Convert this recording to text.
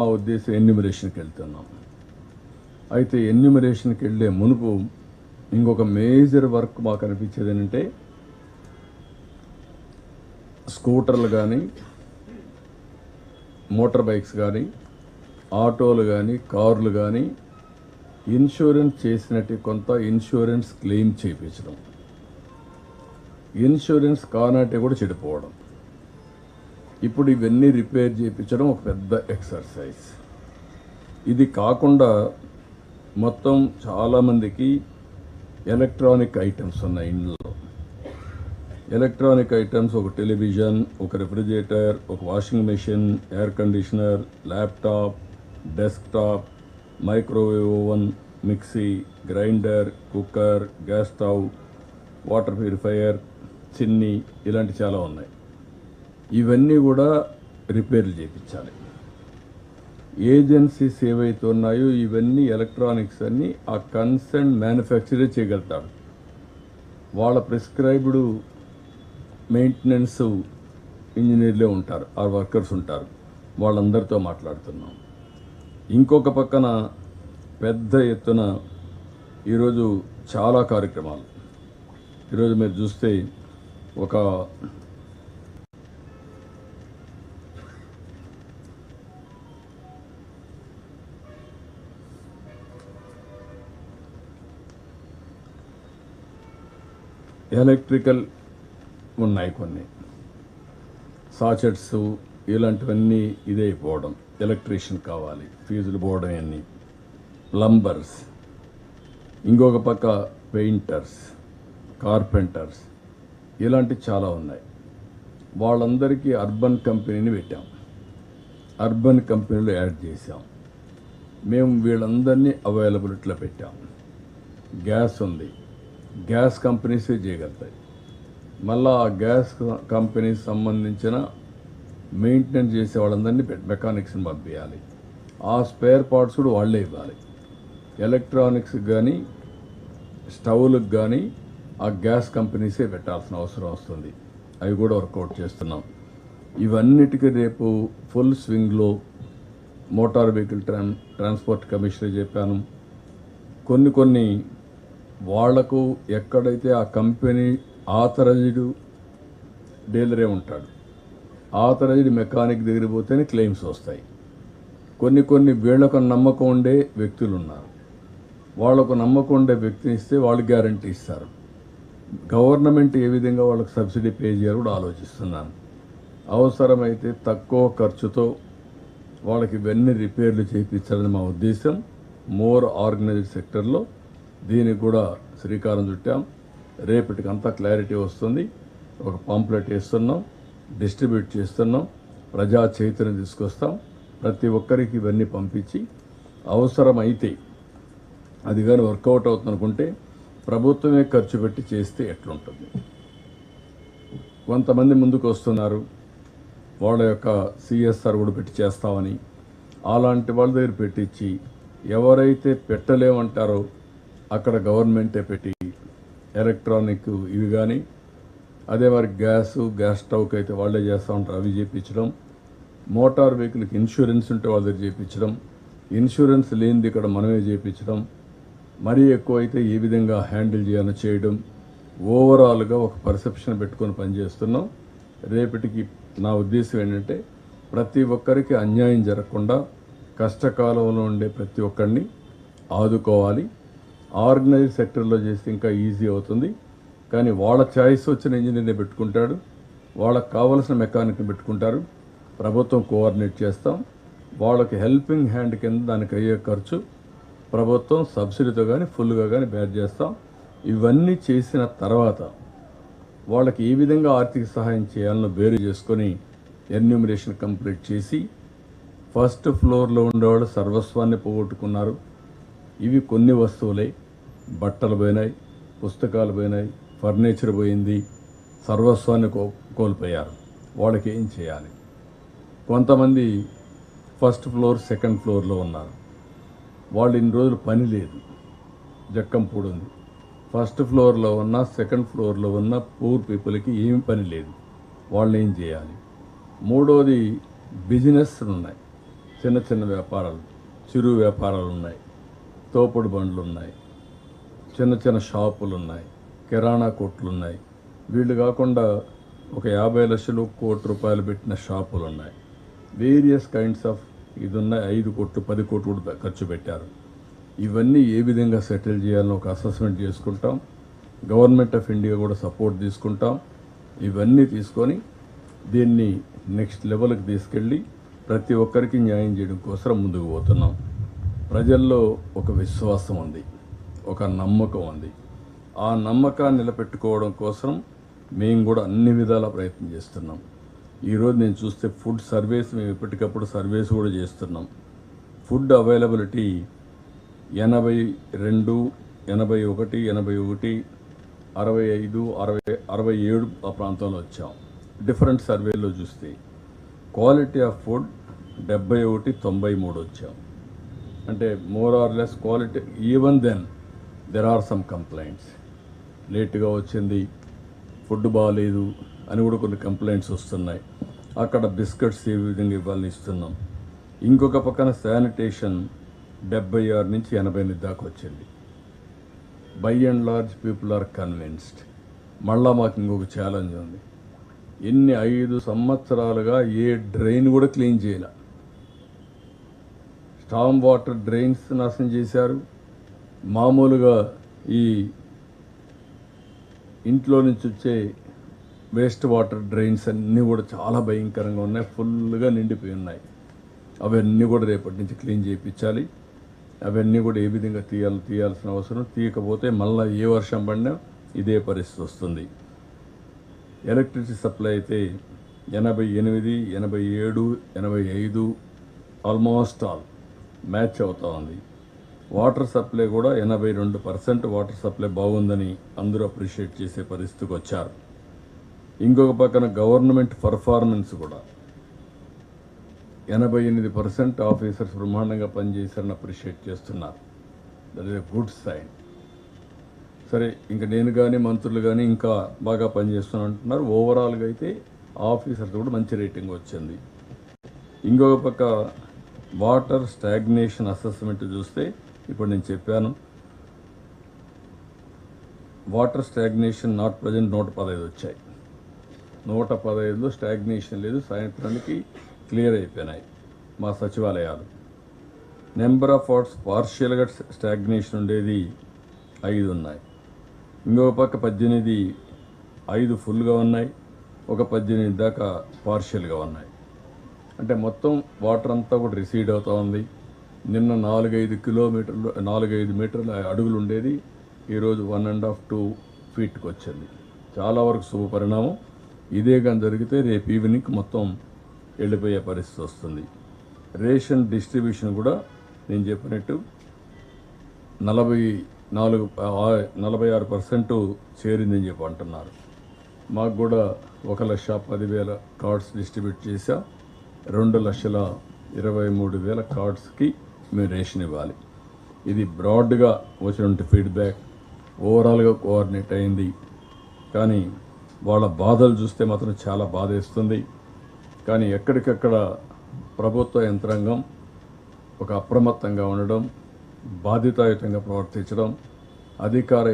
మా ఉద్దేశం ఎన్యూమరేషన్కి వెళ్తున్నాం. అయితే ఎన్యూమరేషన్కి వెళ్ళే మునుపు ఇంకొక మేజర్ వర్క్ మాకు అనిపించేది ఏంటంటే స్కూటర్లు కానీ మోటార్ బైక్స్ కానీ ఆటోలు కానీ కార్లు కానీ ఇన్సూరెన్స్ చేసినట్టు కొంత ఇన్సూరెన్స్ క్లెయిమ్ చేయించడం. ఇన్సూరెన్స్ కానట్టే కూడా చెడిపోవడం. ఇప్పుడు ఇవన్నీ రిపేర్ చేయించడం ఒక పెద్ద ఎక్సర్సైజ్. ఇది కాకుండా మొత్తం చాలామందికి ఎలక్ట్రానిక్ ఐటమ్స్ ఉన్నాయి ఇంట్లో ఎలక్ట్రానిక్ ఐటమ్స్ ఒక టెలివిజన్ ఒక రెఫ్రిజిరేటర్ ఒక washing machine air conditioner laptop desktop microwave oven mixie grinder cooker gas stove water purifier చిన్ని ఇలాంటి చాలా ఉన్నాయి. ఇవన్నీ కూడా రిపేర్లు చేయించాలి ఏజెన్సీస్ ఏవైతే ఉన్నాయో ఇవన్నీ ఎలక్ట్రానిక్స్ అన్నీ ఆ కన్సర్న్ మ్యానుఫ్యాక్చరే చేయగలుగుతాడు వాళ్ళ ప్రిస్క్రైబ్డ్ మెయింటెనెన్స్ ఇంజనీర్లే ఉంటారు ఆ వర్కర్స్ ఉంటారు. వాళ్ళందరితో మాట్లాడుతున్నాం. ఇంకొక పక్కన పెద్ద ఎత్తున ఈరోజు చాలా కార్యక్రమాలు. ఈరోజు మీరు చూస్తే ఒక ఎలక్ట్రికల్ ఉన్నాయి కొన్ని. సాచెట్స్ ఇలాంటివన్నీ ఇదే పోవడం ఎలక్ట్రీషియన్ కావాలి. ఫీజులు పోవడం అన్నీ ప్లంబర్స్. ఇంకొక పక్క పెయింటర్స్ కార్పెంటర్స్ ఇలాంటి చాలా ఉన్నాయి. వాళ్ళందరికీ అర్బన్ కంపెనీని పెట్టాం. అర్బన్ కంపెనీలో యాడ్ చేసాం మేము వీళ్ళందరినీ అవైలబిలిటీలో పెట్టాం. గ్యాస్ ఉంది. గ్యాస్ కంపెనీసే చేయగలుగుతాయి. మళ్ళీ ఆ గ్యాస్ కంపెనీకి సంబంధించిన మెయింటెనెన్స్ చేసే వాళ్ళందరినీ మెకానిక్స్ని పంపించాలి ఆ స్పేర్ పార్ట్స్ కూడా వాళ్ళే ఇవ్వాలి. ఎలక్ట్రానిక్స్ కానీ స్టవ్లకు కానీ ఆ గ్యాస్ కంపెనీసే పెట్టాల్సిన అవసరం వస్తుంది. అవి కూడా వర్కౌట్ చేస్తున్నాం. ఇవన్నిటికీ రేపు full స్వింగ్లో motor vehicle tran transport commissioner చెప్పాను. కొన్ని కొన్ని వాళ్ళకు ఎక్కడైతే ఆ కంపెనీ ఆథరైజ్డ్ డీలరే ఉంటాడు ఆథరైజ్డ్ మెకానిక్ దగ్గర పోతేనే క్లెయిమ్స్ వస్తాయి. కొన్ని కొన్ని వీళ్ళకు నమ్మకం ఉండే వ్యక్తులు ఉన్నారు. వాళ్ళకు నమ్మకం ఉండే వ్యక్తిని ఇస్తే వాళ్ళు గ్యారంటీ ఇస్తారు. గవర్నమెంట్ ఏ విధంగా వాళ్ళకి సబ్సిడీ పే చేయాలో కూడా ఆలోచిస్తున్నాను. అవసరమైతే తక్కువ ఖర్చుతో వాళ్ళకి ఇవన్నీ రిపేర్లు చేయించాలని మా ఉద్దేశం. మోర్ ఆర్గనైజ్డ్ సెక్టర్లో దీనికి కూడా శ్రీకారం చుట్టాం. రేపటికి అంతా క్లారిటీ వస్తుంది. ఒక పాంప్లెట్ వేస్తున్నాం. డిస్ట్రిబ్యూట్ చేస్తున్నాం. ప్రజా చైతన్యం తీసుకొస్తాం. ప్రతి ఒక్కరికి ఇవన్నీ పంపించి అవసరమైతే అది కానీ వర్కౌట్ అవుతుంది అనుకుంటే ప్రభుత్వమే ఖర్చు పెట్టి చేస్తే ఎట్లుంటుంది? కొంతమంది ముందుకు వస్తున్నారు. వాళ్ళ యొక్క సిఎస్ఆర్ కూడా పెట్టి చేస్తామని. అలాంటి వాళ్ళ దగ్గర పెట్టించి ఎవరైతే పెట్టలేమంటారో అక్కడ గవర్నమెంటే పెట్టి ఎలక్ట్రానిక్ ఇవి కానీ అదే మరి గ్యాస్ గ్యాస్ స్టవ్కి అయితే వాళ్ళే చేస్తూ ఉంటారు. అవి చేయించడం మోటార్ వెహికల్కి ఇన్సూరెన్స్ ఉంటే వాళ్ళ దగ్గర చేయించడం ఇన్సూరెన్స్ లేనిది ఇక్కడ మనమే చేయించడం మరీ ఎక్కువ అయితే ఏ విధంగా హ్యాండిల్ చేయాలో చేయడం ఓవరాల్గా ఒక పర్సెప్షన్ పెట్టుకొని పనిచేస్తున్నాం రేపటికి నా ఉద్దేశం ఏంటంటే ప్రతి ఒక్కరికి అన్యాయం జరగకుండా కష్టకాలంలో ఉండే ప్రతి ఒక్కరిని ఆదుకోవాలి. ఆర్గనైజ్ సెక్టర్లో చేస్తే ఇంకా ఈజీ అవుతుంది. కానీ వాళ్ళ ఛాయిస్ వచ్చిన ఇంజనీర్ని పెట్టుకుంటాడు. వాళ్ళకి కావలసిన మెకానిక్ని పెట్టుకుంటారు. ప్రభుత్వం కోఆర్డినేట్ చేస్తాం. వాళ్ళకి హెల్పింగ్ హ్యాండ్ కింద దానికి అయ్యే ఖర్చు ప్రభుత్వం సబ్సిడీతో కానీ ఫుల్గా కానీ బేర్ చేస్తాం. ఇవన్నీ చేసిన తర్వాత వాళ్ళకి ఏ విధంగా ఆర్థిక సహాయం చేయాలనో వేరు చేసుకొని ఎన్యూమినేషన్ కంప్లీట్ చేసి ఫస్ట్ ఫ్లోర్లో ఉండేవాళ్ళు సర్వస్వాన్ని పోగొట్టుకున్నారు. ఇవి కొన్ని వస్తువులే. బట్టలు పోయినాయి పుస్తకాలు పోయినాయి ఫర్నిచర్ పోయింది సర్వస్వాన్ని కో కోల్పోయారు. వాళ్ళకి ఏం చేయాలి? కొంతమంది ఫస్ట్ ఫ్లోర్ సెకండ్ ఫ్లోర్లో ఉన్నారు. వాళ్ళు ఇన్ని రోజులు పని లేదు. జక్కంపూడి ఉంది ఫస్ట్ ఫ్లోర్లో ఉన్న సెకండ్ ఫ్లోర్లో ఉన్న పూర్ పీపుల్కి ఏమి పని లేదు. వాళ్ళు ఏం చేయాలి? మూడోది బిజినెస్ ఉన్నాయి. చిన్న చిన్న వ్యాపారాలు చిరు వ్యాపారాలు ఉన్నాయి. తోపుడు బండ్లు ఉన్నాయి. చిన్న చిన్న షాపులు ఉన్నాయి కిరాణా కొట్లు ఉన్నాయి వీళ్ళు కాకుండా ఒక యాభై లక్షలు కోటి రూపాయలు పెట్టిన షాపులు ఉన్నాయి వేరియస్ కైండ్స్ ఆఫ్ ఇది ఉన్నాయి ఐదు కోట్లు పది కోట్లు కూడా ఖర్చు పెట్టారు. ఇవన్నీ ఏ విధంగా సెటిల్ చేయాలని ఒక అసెస్మెంట్ చేసుకుంటాం. గవర్నమెంట్ ఆఫ్ ఇండియా కూడా సపోర్ట్ తీసుకుంటాం. ఇవన్నీ తీసుకొని దీన్ని నెక్స్ట్ లెవెల్కి తీసుకెళ్ళి ప్రతి ఒక్కరికి న్యాయం చేయడం కోసం ముందుకు పోతున్నాం. ప్రజల్లో ఒక విశ్వాసం ఉంది. ఒక నమ్మకం ఉంది ఆ నమ్మకాన్ని నిలబెట్టుకోవడం కోసం మేము కూడా అన్ని విధాల ప్రయత్నం చేస్తున్నాం. ఈరోజు నేను చూస్తే ఫుడ్ సర్వేస్ మేము ఎప్పటికప్పుడు సర్వేస్ కూడా చేస్తున్నాం. ఫుడ్ అవైలబిలిటీ ఎనభై రెండు ఎనభై ఒకటి ఎనభై ఒకటి అరవై ఐదు అరవై అరవై ఏడు ఆ ప్రాంతంలో వచ్చాం. డిఫరెంట్ సర్వేలో చూస్తే క్వాలిటీ ఆఫ్ ఫుడ్ డెబ్బై ఒకటి తొంభై మూడు వచ్చాం. అంటే more or less quality even then there are some complaints లేటుగా వచ్చింది. ఫుడ్ బాగాలేదు అని కూడా కొన్ని కంప్లైంట్స్ వస్తున్నాయి. అక్కడ బిస్కెట్స్ ఏ విధంగా ఇవ్వాలని ఇస్తున్నాం. ఇంకొక పక్కన శానిటేషన్ డెబ్బై ఆరు నుంచి ఎనభై ఎనిమిది దాకా వచ్చింది. By and large people are convinced మళ్ళా మాకు ఇంకొక ఛాలెంజ్ ఉంది. ఎన్ని ఐదు సంవత్సరాలుగా ఏ డ్రైన్ కూడా క్లీన్ చేయాల. స్టామ్ వాటర్ డ్రైన్స్ నాశనం చేశారు. మామూలుగా ఈ ఇంట్లో నుంచి వచ్చే వేస్ట్ వాటర్ డ్రైన్స్ అన్నీ కూడా చాలా భయంకరంగా ఉన్నాయి. ఫుల్గా నిండిపోయి ఉన్నాయి. అవన్నీ కూడా రేపటి నుంచి క్లీన్ చేయించాలి. అవన్నీ కూడా ఏ విధంగా తీయాలి తీయాల్సిన అవసరం తీయకపోతే మళ్ళీ ఏ వర్షం పడినా ఇదే పరిస్థితి వస్తుంది. ఎలక్ట్రిసిటీ సప్లై అయితే ఎనభై ఎనిమిది ఎనభై ఏడు ఎనభై ఐదు ఆల్మోస్ట్ ఆల్ మ్యాచ్ అవుతూ ఉంది. వాటర్ సప్లై కూడా ఎనభై రెండు పర్సెంట్ వాటర్ సప్లై బాగుందని అందరూ అప్రిషియేట్ చేసే పరిస్థితికి వచ్చారు. ఇంకొక పక్కన గవర్నమెంట్ పర్ఫార్మెన్స్ కూడా. ఎనభై ఎనిమిది పర్సెంట్ ఆఫీసర్స్ బ్రహ్మాండంగా పనిచేశారని అప్రిషియేట్ చేస్తున్నారు. That is a good sign సరే ఇంకా నేను కానీ మంత్రులు కానీ ఇంకా బాగా పనిచేస్తున్నా అంటున్నారు. ఓవరాల్గా అయితే ఆఫీసర్స్ కూడా మంచి రేటింగ్ వచ్చింది. ఇంకొక పక్క వాటర్ స్టాగ్నేషన్ అసెస్మెంట్ చూస్తే ఇప్పుడు నేను చెప్పాను. వాటర్ స్టాగ్నేషన్ నాట్ ప్రజెంట్ నూట పదహైదు వచ్చాయి. నూట పదహైదులో స్టాగ్నేషన్ లేదు సాయంత్రానికి క్లియర్ అయిపోయినాయి మా సచివాలయాలు. నెంబర్ ఆఫ్ వాట్స్ పార్షియల్గా స్టాగ్నేషన్ ఉండేది ఐదు ఉన్నాయి. ఇంకొక పక్క పద్దెనిమిది ఐదు ఫుల్గా ఉన్నాయి. ఒక పద్దెనిమిది దాకా పార్షియల్గా ఉన్నాయి. అంటే మొత్తం వాటర్ అంతా కూడా రిసీడ్ అవుతూ ఉంది. నిన్న నాలుగైదు కిలోమీటర్లు నాలుగైదు మీటర్ల అడుగులు ఉండేది ఈరోజు వన్ అండ్ హాఫ్ టూ ఫీట్కి వచ్చింది చాలా వరకు శుభ పరిణామం. ఇదే కానీ జరిగితే రేపు ఈవినింగ్ మొత్తం వెళ్ళిపోయే పరిస్థితి వస్తుంది. రేషన్ డిస్ట్రిబ్యూషన్ కూడా నేను చెప్పినట్టు నలభై నాలుగు నలభై ఆరు పర్సెంట్ చేరిందని చెప్పి అంటున్నారు. మాకు కూడా ఒక లక్ష పదివేల కార్డ్స్ డిస్ట్రిబ్యూట్ చేశా. రెండు లక్షల ఇరవై మూడు వేల కార్డ్స్కి మేము రేషన్ ఇవ్వాలి. ఇది బ్రాడ్గా వచ్చినటువంటి ఫీడ్బ్యాక్ ఓవరాల్గా కోఆర్డినేట్ అయింది. కానీ వాళ్ళ బాధలు చూస్తే మాత్రం చాలా బాధేస్తుంది. కానీ ఎక్కడికక్కడ ప్రభుత్వ యంత్రాంగం ఒక అప్రమత్తంగా ఉండడం బాధ్యతాయుతంగా ప్రవర్తించడం అధికార